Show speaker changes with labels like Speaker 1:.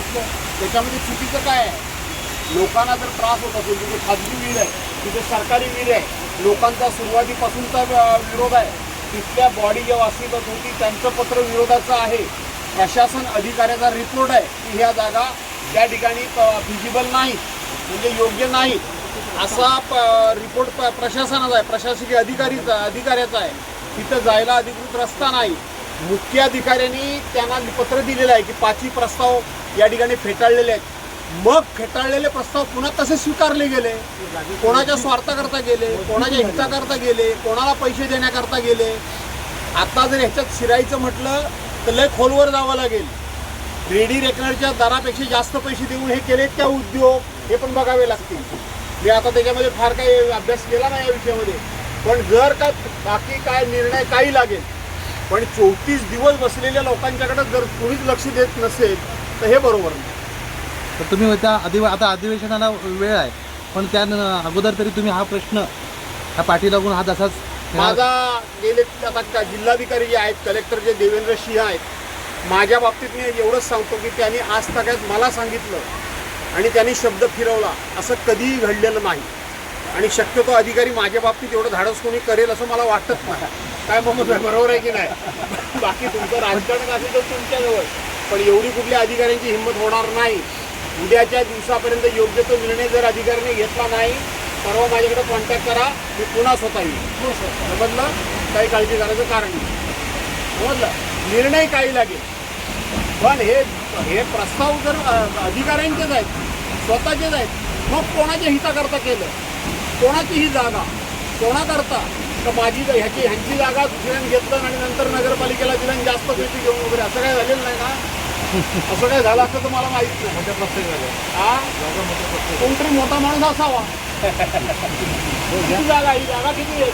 Speaker 1: चुकतं त्याच्यामध्ये चुकीचं काय आहे? लोकांना जर त्रास होत असेल तिथे खाजगी विहीर आहे तिथे सरकारी विहीर आहे लोकांचा सुरुवातीपासूनचा विरोध आहे तिथल्या बॉडी जेव्हा अस्तित्वात होती त्यांचं पत्र विरोधाचं आहे. प्रशासन अधिकाऱ्याचा रिपोर्ट आहे की ह्या जागा त्या ठिकाणी फिजिबल नाही म्हणजे योग्य नाही. असा प- रिपोर्ट प- प्रशासनाचा आहे प्रशासकीय अधिकारीचा अधिकाऱ्याचा आहे. तिथं जायला अधिकृत रस्ता नाही. मुख्य अधिकाऱ्यांनी त्यांना पत्र दिलेलं आहे की पाचही प्रस्ताव या ठिकाणी फेटाळलेले आहेत. मग फेटाळलेले प्रस्ताव पुन्हा तसे स्वीकारले गेले. कोणाच्या स्वार्थाकरता गेले कोणाच्या हिताकरता गेले कोणाला पैसे देण्याकरता गेले. आता जर ह्याच्यात शिरायचं म्हटलं तर लय खोलवर जावं लागेल. रेडी रेकनरच्या दरापेक्षा जास्त पैसे देऊन हे केलेत त्या उद्योग हे पण बघावे लागतील. मी आता त्याच्यामध्ये फार काही अभ्यास केला नाही या विषयामध्ये. पण जर का बाकी काय निर्णय काही लागेल पण चौतीस दिवस बसलेल्या लोकांच्याकडे जर कोणीच लक्ष देत नसेल तर हे बरोबर नाही.
Speaker 2: तर तुम्ही त्या अधिव आता अधिवेशनाला वेळ आहे पण त्या अगोदर तरी तुम्ही हा प्रश्न ह्या पाठी लागून हा तसाच
Speaker 1: माझा गेले आता का- जिल्हाधिकारी जे आहेत कलेक्टर जे देवेंद्र सिंह आहेत माझ्या बाबतीत मी एवढंच सांगतो की त्यांनी आज तक्यात मला सांगितलं आणि त्यांनी शब्द फिरवला असं कधीही घडलेलं नाही. आणि शक्यतो अधिकारी माझ्या बाबतीत एवढं धाडस कोणी करेल असं मला वाटत नाही. काय मग बरोबर आहे की नाही? बाकी तुमचं राजकारण असेल तर तुमच्याजवळ. पण एवढी कुठल्या अधिकाऱ्यांची हिंमत होणार नाही. उद्याच्या दिवसापर्यंत योग्य तो निर्णय जर अधिकाऱ्याने घेतला नाही परवा माझ्याकडे कॉन्टॅक्ट करा मी पुन्हा स्वतः येईल समजलं? काही काळजी करायचं कारण नाही. समजलं? निर्णय काही लागेल. पण हे हे प्रस्ताव जर अधिकाऱ्यांचेच आहेत स्वतःचेच आहेत मग कोणाच्या हिताकरता केलं? कोणाची ही जागा? कोणाकरता? तर माझी ह्याची ह्यांची जागा दुसऱ्याने घेतलं आणि नंतर नगरपालिकेला दिलं आणि जास्त पैसे घेऊन वगैरे असं काय झालेलं नाही ना असं काय झालं असतं तर मला माहीत नाही. मोठ्या प्रत्येक हा कोणतरी मोठा माणूस असावा. किती जागा ही जागा किती आहे?